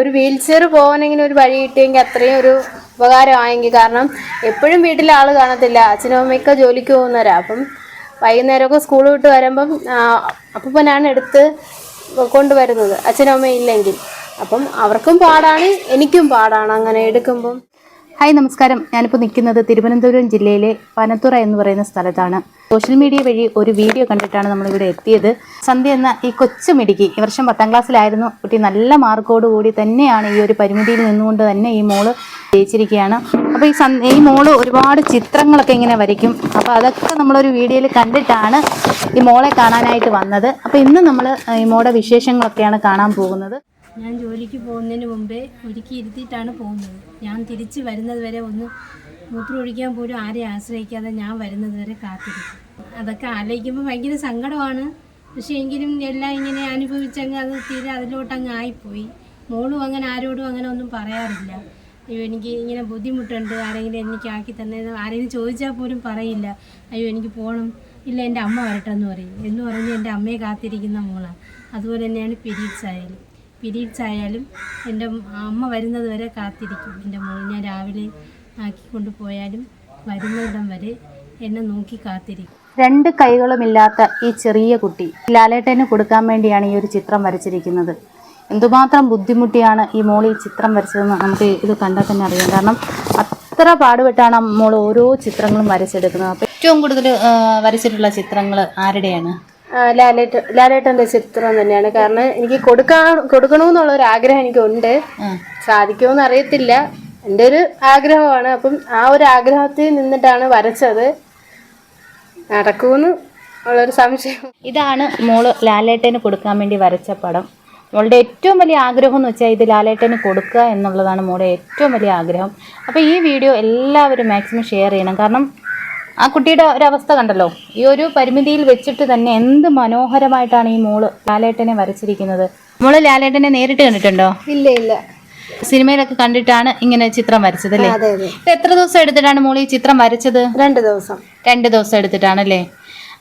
ഒരു wheel chair പോകാനെങ്കിലും ഒരു വഴി കിട്ടിയെങ്കിൽ അത്രയും ഒരു ഉപകാരമായെങ്കിൽ കാരണം എപ്പോഴും വീട്ടിൽ ആൾ കാണത്തില്ല. അച്ഛനും അമ്മയൊക്കെ ജോലിക്ക് പോകുന്നവരാ. അപ്പം വൈകുന്നേരമൊക്കെ സ്കൂൾ വിട്ട് വരുമ്പം അപ്പനാണ് എടുത്ത് കൊണ്ടുവരുന്നത്. അച്ഛനും അമ്മയും ഇല്ലെങ്കിൽ. അപ്പം അവർക്കും പാടാണ് എനിക്കും പാടാണ് അങ്ങനെ എടുക്കുമ്പം. ഹായ് നമസ്കാരം. ഞാനിപ്പോൾ നിൽക്കുന്നത് തിരുവനന്തപുരം ജില്ലയിലെ പനത്തുറ എന്ന് പറയുന്ന സ്ഥലത്താണ്. സോഷ്യൽ മീഡിയ വഴി ഒരു വീഡിയോ കണ്ടിട്ടാണ് നമ്മളിവിടെ എത്തിയത്. സന്ധ്യ എന്ന ഈ കൊച്ചു മിടുക്കി ഈ വർഷം പത്താം ക്ലാസ്സിലായിരുന്നു. കുട്ടി നല്ല മാർക്കോട് കൂടി തന്നെയാണ് ഈ ഒരു പരിമിതിയിൽ നിന്നുകൊണ്ട് തന്നെ ഈ മോൾ ജയിച്ചിരിക്കുകയാണ്. അപ്പോൾ ഈ സന് ഈ മോൾ ഒരുപാട് ചിത്രങ്ങളൊക്കെ ഇങ്ങനെ വരയ്ക്കും. അപ്പോൾ അതൊക്കെ നമ്മളൊരു വീഡിയോയിൽ കണ്ടിട്ടാണ് ഈ മോളെ കാണാനായിട്ട് വന്നത്. അപ്പോൾ ഇന്ന് നമ്മൾ ഈ മോളുടെ വിശേഷങ്ങളൊക്കെയാണ് കാണാൻ പോകുന്നത്. ഞാൻ ജോലിക്ക് പോകുന്നതിന് മുമ്പേ ഒരുക്കി ഇരുത്തിയിട്ടാണ് പോകുന്നത്. ഞാൻ തിരിച്ച് വരുന്നത് വരെ ഒന്ന് മൂത്രം ഒഴിക്കാൻ പോലും ആരെയും ആശ്രയിക്കാതെ ഞാൻ വരുന്നത് വരെ കാത്തിരിക്കും. അതൊക്കെ ആലോചിക്കുമ്പോൾ ഭയങ്കര സങ്കടമാണ്. പക്ഷേ എങ്കിലും എല്ലാം ഇങ്ങനെ അനുഭവിച്ചങ്ങ് അത് തീരെ അതിലോട്ടങ്ങ് ആയിപ്പോയി. മോളും അങ്ങനെ ആരോടും അങ്ങനെ ഒന്നും പറയാറില്ല. അയ്യോ എനിക്ക് ഇങ്ങനെ ബുദ്ധിമുട്ടുണ്ട്. ആരെങ്കിലും എനിക്ക് ആക്കി തന്നെ ആരെങ്കിലും ചോദിച്ചാൽ പോലും പറയില്ല. അയ്യോ എനിക്ക് പോകണം ഇല്ല എന്റെ അമ്മ വരട്ടെ എന്ന് പറയും. എന്ന് പറഞ്ഞ് എന്റെ അമ്മയെ കാത്തിരിക്കുന്ന മോളാണ്. അതുപോലെ തന്നെയാണ് പീരീഡ്സ് ആയാലും പീരീഡ്സ് എന്റെ അമ്മ വരുന്നത് വരെ കാത്തിരിക്കും. എന്റെ മോൾ ഞാൻ രാവിലെ ആക്കിക്കൊണ്ട് പോയാലും വരുന്നിടം വരെ എന്നെ നോക്കി കാത്തിരിക്കും. രണ്ട് കൈകളുമില്ലാത്ത ഈ ചെറിയ കുട്ടി ലാലേട്ടന് കൊടുക്കാൻ വേണ്ടിയാണ് ഈ ഒരു ചിത്രം വരച്ചിരിക്കുന്നത്. എന്തുമാത്രം ബുദ്ധിമുട്ടിയാണ് ഈ മോൾ ഈ ചിത്രം വരച്ചതെന്ന് നമുക്ക് ഇത് കണ്ടാൽ തന്നെ അറിയാം. കാരണം അത്ര പാടുപെട്ടാണ് മോൾ ഓരോ ചിത്രങ്ങളും വരച്ചെടുക്കുന്നത്. അപ്പോൾ ഏറ്റവും കൂടുതൽ വരച്ചിട്ടുള്ള ചിത്രങ്ങൾ ആരുടെയാണ്? ലാലേട്ട ലാലേട്ടന്റെ ചിത്രം തന്നെയാണ്. കാരണം എനിക്ക് കൊടുക്കാൻ കൊടുക്കണമെന്നുള്ള ഒരു ആഗ്രഹം എനിക്കുണ്ട്. സാധിക്കുമെന്ന് അറിയത്തില്ല. എന്റെ ഒരു ആഗ്രഹമാണ്. അപ്പം ആ ഒരു ആഗ്രഹത്തിൽ നിന്നിട്ടാണ് വരച്ചത്. നടക്കുമെന്ന് ഉള്ളൊരു സംശയം. ഇതാണ് മോൾ ലാലേട്ടന് കൊടുക്കാൻ വേണ്ടി വരച്ച പടം. മോളുടെ ഏറ്റവും വലിയ ആഗ്രഹം എന്ന് വെച്ചാൽ ഇത് ലാലേട്ടന് കൊടുക്കുക എന്നുള്ളതാണ് മോളുടെ ഏറ്റവും വലിയ ആഗ്രഹം. അപ്പോൾ ഈ വീഡിയോ എല്ലാവരും മാക്സിമം ഷെയർ ചെയ്യണം. കാരണം ആ കുട്ടിയുടെ ഒരവസ്ഥ കണ്ടല്ലോ. ഈ ഒരു പരിമിതിയിൽ വെച്ചിട്ട് തന്നെ എന്ത് മനോഹരമായിട്ടാണ് ഈ മോൾ ലാലേട്ടനെ വരച്ചിരിക്കുന്നത്. മോൾ ലാലേട്ടനെ നേരിട്ട് കണ്ടിട്ടുണ്ടോ? ഇല്ല ഇല്ല. സിനിമയിലൊക്കെ കണ്ടിട്ടാണ് ഇങ്ങനെ ചിത്രം വരച്ചത് അല്ലേ? എത്ര ദിവസം എടുത്തിട്ടാണ് മോൾ ഈ ചിത്രം വരച്ചത്? രണ്ട് ദിവസം. രണ്ട് ദിവസം എടുത്തിട്ടാണ് അല്ലേ?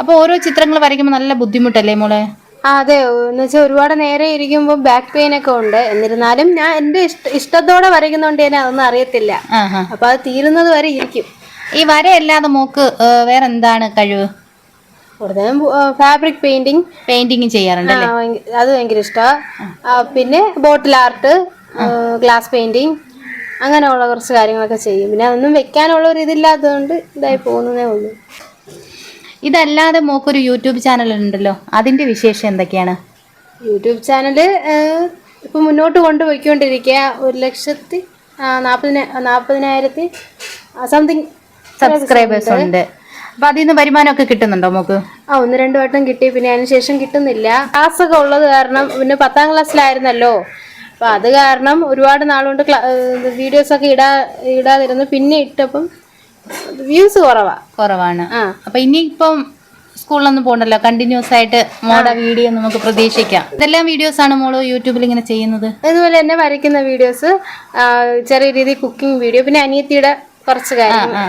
അപ്പൊ ഓരോ ചിത്രങ്ങൾ വരയ്ക്കുമ്പോൾ നല്ല ബുദ്ധിമുട്ടല്ലേ മോളെ? അതെ. എന്ന് വെച്ചാൽ ഒരുപാട് നേരെ ഇരിക്കുമ്പോൾ ബാക്ക് പെയിൻ ഒക്കെ ഉണ്ട്. എന്നിരുന്നാലും ഞാൻ എന്റെ ഇഷ്ട ഇഷ്ടത്തോടെ വരയ്ക്കുന്നോണ്ട് തന്നെ അതൊന്നും അറിയത്തില്ല. അപ്പൊ അത് തീരുന്നത് വരെ ഇരിക്കും. ഈ വരയല്ലാതെ മോക്ക് വേറെ എന്താണ് കഴിവ്? കൂടുതലും ഫാബ്രിക് പെയിന്റിങ് പെയിന്റിങ് ചെയ്യാറുണ്ട് അത് ഭയങ്കര ഇഷ്ടമാണ് പിന്നെ ബോട്ടിൽ ആർട്ട് ഗ്ലാസ് പെയിന്റിങ് അങ്ങനെയുള്ള കുറച്ച് കാര്യങ്ങളൊക്കെ ചെയ്യും. പിന്നെ അതൊന്നും വെക്കാനുള്ള ഒരു ഇതില്ലാത്തതുകൊണ്ട് ഇതായി പോകുന്നതേ ഉള്ളൂ. ഇതല്ലാതെ മോക്കൊരു യൂട്യൂബ് ചാനൽ ഉണ്ടല്ലോ. അതിന്റെ വിശേഷം എന്തൊക്കെയാണ്? യൂട്യൂബ് ചാനൽ ഇപ്പൊ മുന്നോട്ട് കൊണ്ടുപോയിക്കൊണ്ടിരിക്കുക. ഒരു ലക്ഷത്തി നാൽപ്പതിന നാൽപ്പതിനായിരത്തി സംതിങ് സബ്സ്ക്രൈബേഴ്സ് ഉണ്ട്. അപ്പൊ അതിൽ നിന്ന് വരുമാനമൊക്കെ കിട്ടുന്നുണ്ടോ മോക്ക്? ആ ഒന്ന് രണ്ടു വട്ടം കിട്ടി പിന്നെ അതിന് ശേഷം കിട്ടുന്നില്ല. ക്ലാസ്സൊക്കെ ഉള്ളത് കാരണം പിന്നെ പത്താം ക്ലാസ്സിലായിരുന്നല്ലോ. അപ്പൊ അത് കാരണം ഒരുപാട് നാളുകൊണ്ട് വീഡിയോസ് ഒക്കെ ഇടാ ഇടാതിരുന്നു. പിന്നെ ഇട്ടപ്പം വ്യൂസ് കുറവാ. കുറവാണ്. ആ. അപ്പൊ ഇനിയിപ്പം സ്കൂളിലൊന്നും പോകണ്ടല്ലോ? കണ്ടിന്യൂസ് ആയിട്ട് മോടെ വീഡിയോ നമുക്ക് പ്രതീക്ഷിക്കാം. ഇതെല്ലാം വീഡിയോസ് ആണ് മോൾ യൂട്യൂബിൽ ഇങ്ങനെ ചെയ്യുന്നത്? അതുപോലെ തന്നെ വരയ്ക്കുന്ന വീഡിയോസ് ചെറിയ രീതിയിൽ കുക്കിംഗ് വീഡിയോ പിന്നെ അനിയത്തിയുടെ കുറച്ച് കാര്യങ്ങൾ.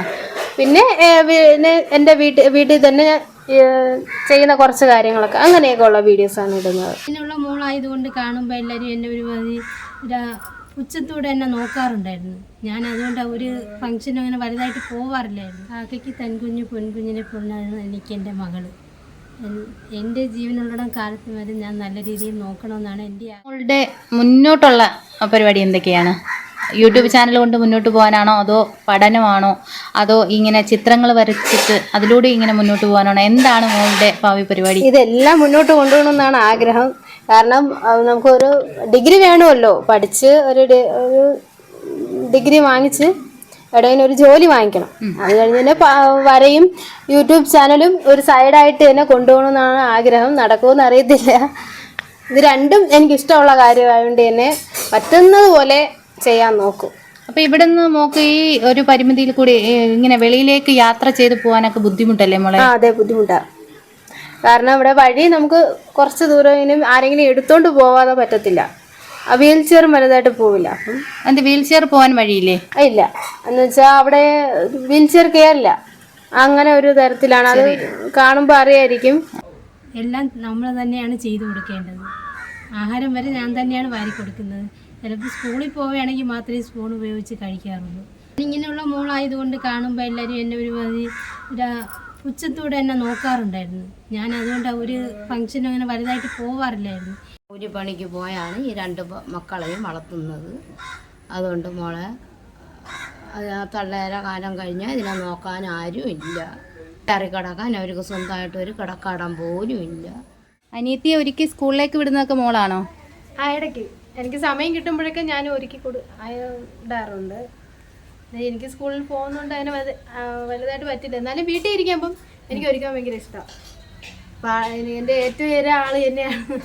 പിന്നെ പിന്നെ എന്റെ വീട്ടിൽ വീട്ടിൽ തന്നെ ചെയ്യുന്ന കുറച്ച് കാര്യങ്ങളൊക്കെ അങ്ങനെയൊക്കെ ഉള്ള വീഡിയോസാണ് ഇടുന്നത്. ഇതിനുള്ള മോളായതുകൊണ്ട് കാണുമ്പോൾ എല്ലാവരും എന്നെ ഒരു മതി ഒരു ഉച്ചത്തോടെ എന്നെ നോക്കാറുണ്ടായിരുന്നു. ഞാൻ അതുകൊണ്ട് ഒരു ഫംഗ്ഷനും അങ്ങനെ വലുതായിട്ട് പോവാറില്ലായിരുന്നു. കാക്കയ്ക്ക് തൻകുഞ്ഞ് പൊൻകുഞ്ഞിനെ പൊണ്ണായിരുന്നു എനിക്ക് എന്റെ മകൾ. എൻ- എന്റെ ജീവനുള്ളിടം കാലത്ത് വരെ ഞാൻ നല്ല രീതിയിൽ നോക്കണമെന്നാണ് എന്റെ മോളുടെ മുന്നോട്ടുള്ള പരിപാടി എന്തൊക്കെയാണ്? യൂട്യൂബ് ചാനൽ കൊണ്ട് മുന്നോട്ട് പോകാനാണോ? അതോ പഠനമാണോ? അതോ ഇങ്ങനെ ചിത്രങ്ങൾ വരച്ചിട്ട് അതിലൂടെ ഇങ്ങനെ മുന്നോട്ട് പോകാനാണോ? എന്താണ് മോളുടെ ഭാവി പരിപാടി? ഇതെല്ലാം മുന്നോട്ട് കൊണ്ടുപോകണമെന്നാണ് ആഗ്രഹം. കാരണം നമുക്കൊരു ഡിഗ്രി വേണമല്ലോ. പഠിച്ച് ഒരു ഡിഗ്രി വാങ്ങിച്ച് ഇടയിൽ ഒരു ജോലി വാങ്ങിക്കണം. അത് കഴിഞ്ഞ് തന്നെ വരയും യൂട്യൂബ് ചാനലും ഒരു സൈഡായിട്ട് തന്നെ കൊണ്ടുപോകണമെന്നാണ് ആഗ്രഹം. നടക്കുമെന്ന് അറിയത്തില്ല. ഇത് രണ്ടും എനിക്ക് ഇഷ്ടമുള്ള കാര്യമായതുകൊണ്ട് തന്നെ പറ്റുന്നത് പോലെ ചെയ്യാൻ നോക്കും. അപ്പൊ ഇവിടെ നിന്ന് മോക്ക് ഈ ഒരു പരിമിതിയിൽ കൂടി ഇങ്ങനെ വെളിയിലേക്ക് യാത്ര ചെയ്ത് പോകാനൊക്കെ ബുദ്ധിമുട്ടല്ലേ മോളെ? ആ അതെ ബുദ്ധിമുട്ടാ. കാരണം ഇവിടെ വഴി നമുക്ക് കുറച്ച് ദൂരം ഇങ്ങനെ ആരെങ്കിലും എടുത്തോണ്ട് പോവാതെ പറ്റത്തില്ല. വീൽ ചെയറും വലുതായിട്ട് പോവില്ല. അപ്പം വീൽ ചെയർ പോകാൻ വഴിയില്ലേ? ഇല്ല. എന്ന് വെച്ചാൽ അവിടെ വീൽ ചെയർ കയറില്ല. അങ്ങനെ ഒരു തരത്തിലാണ്. അത് കാണുമ്പോൾ അറിയായിരിക്കും. എല്ലാം നമ്മൾ തന്നെയാണ് ചെയ്തു കൊടുക്കേണ്ടത്. ആഹാരം വരെ ഞാൻ തന്നെയാണ് വാരി കൊടുക്കുന്നത്. ചിലപ്പോൾ സ്കൂളിൽ പോവുകയാണെങ്കിൽ മാത്രമേ സ്പൂൺ ഉപയോഗിച്ച് കഴിക്കാറുള്ളൂ. ഇങ്ങനെയുള്ള മോളായതുകൊണ്ട് കാണുമ്പോൾ എല്ലാവരും എന്നെ ഒരു മതി ഒരു പുച്ഛത്തോടെ എന്നെ നോക്കാറുണ്ടായിരുന്നു. ഞാൻ അതുകൊണ്ട് ഒരു ഫംഗ്ഷനും അങ്ങനെ വലുതായിട്ട് പോവാറില്ലായിരുന്നു. ഒരു പണിക്ക് പോയാണ് ഈ രണ്ട് മക്കളെയും വളർത്തുന്നത്. അതുകൊണ്ട് മോളെ തള്ളേര കാലം കഴിഞ്ഞാൽ ഇതിനെ നോക്കാൻ ആരും ഇല്ല. കയറി കിടക്കാൻ അവർക്ക് സ്വന്തമായിട്ട് ഒരു കിടക്കാടാൻ പോലും ഇല്ല. അനിയത്തിയെ ഒരിക്കൽ സ്കൂളിലേക്ക് വിടുന്നതൊക്കെ മോളാണോ? ആ ഇടയ്ക്ക്. എനിക്ക് സമയം കിട്ടുമ്പോഴൊക്കെ ഞാൻ ഒരുക്കി കൊടു ഇടാറുണ്ട് എനിക്ക് സ്കൂളിൽ പോകുന്നതുകൊണ്ട് അതിനെ വലുതായിട്ട് പറ്റില്ല. എന്നാലും വീട്ടിൽ ഇരിക്കുമ്പം എനിക്ക് ഒരുക്കാൻ ഭയങ്കര ഇഷ്ടമാണ് എന്റെ ഏറ്റവും ഏറെ ആൾ തന്നെയാണ്.